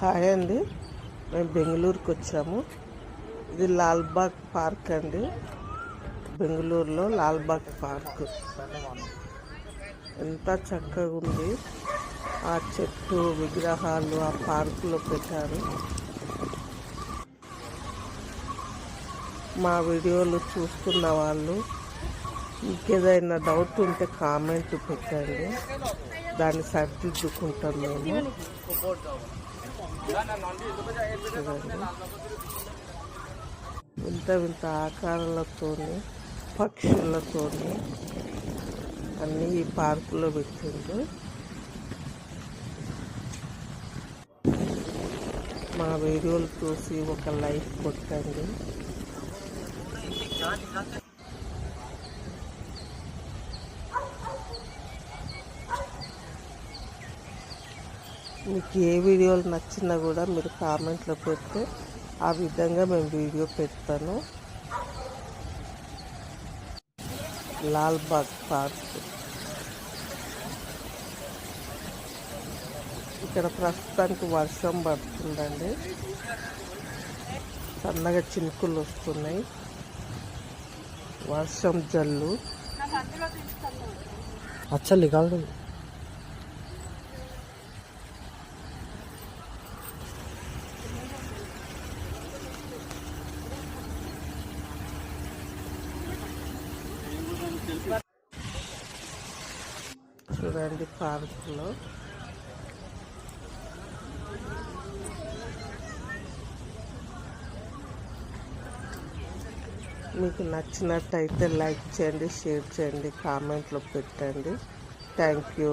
Hi అండి. మేము బెంగళూరుకి వచ్చాము. ఇది లాల్బాగ్ పార్క్ అండి. బెంగళూరులో లాల్బాగ్ పార్క్. ఎంత చక్కగా ఉంది. ఆ చెట్టు విగ్రహాలు ఆ పార్కులో పెట్టారు. మా వీడియోలు చూస్తున్న వాళ్ళు ఇంకేదైనా డౌట్ ఉంటే కామెంట్ పెట్టండి. దాన్ని సరిదిద్దుకుంటాం మేము. వింత వింత ఆకారాలతోని పక్షులతోని అన్నీ ఈ పార్కులో పెట్టిండ్రు. మా వీడియోలు చూసి ఒక లైక్ కొట్టండి. మీకు ఏ వీడియోలు నచ్చినా కూడా మీరు కామెంట్లో పెడితే ఆ విధంగా మేము వీడియో పెడతాను. లాల్బాగ్ పార్క్. ఇక్కడ ప్రస్తుతానికి వర్షం పడుతుందండి. సన్నగా చినుకులు వస్తున్నాయి. వర్షం జల్లు. అచ్చలి కాదు చూడండి పార్కులో మీకు నచ్చినట్టయితే లైక్ చేయండి షేర్ చేయండి కామెంట్లో పెట్టండి. Thank you.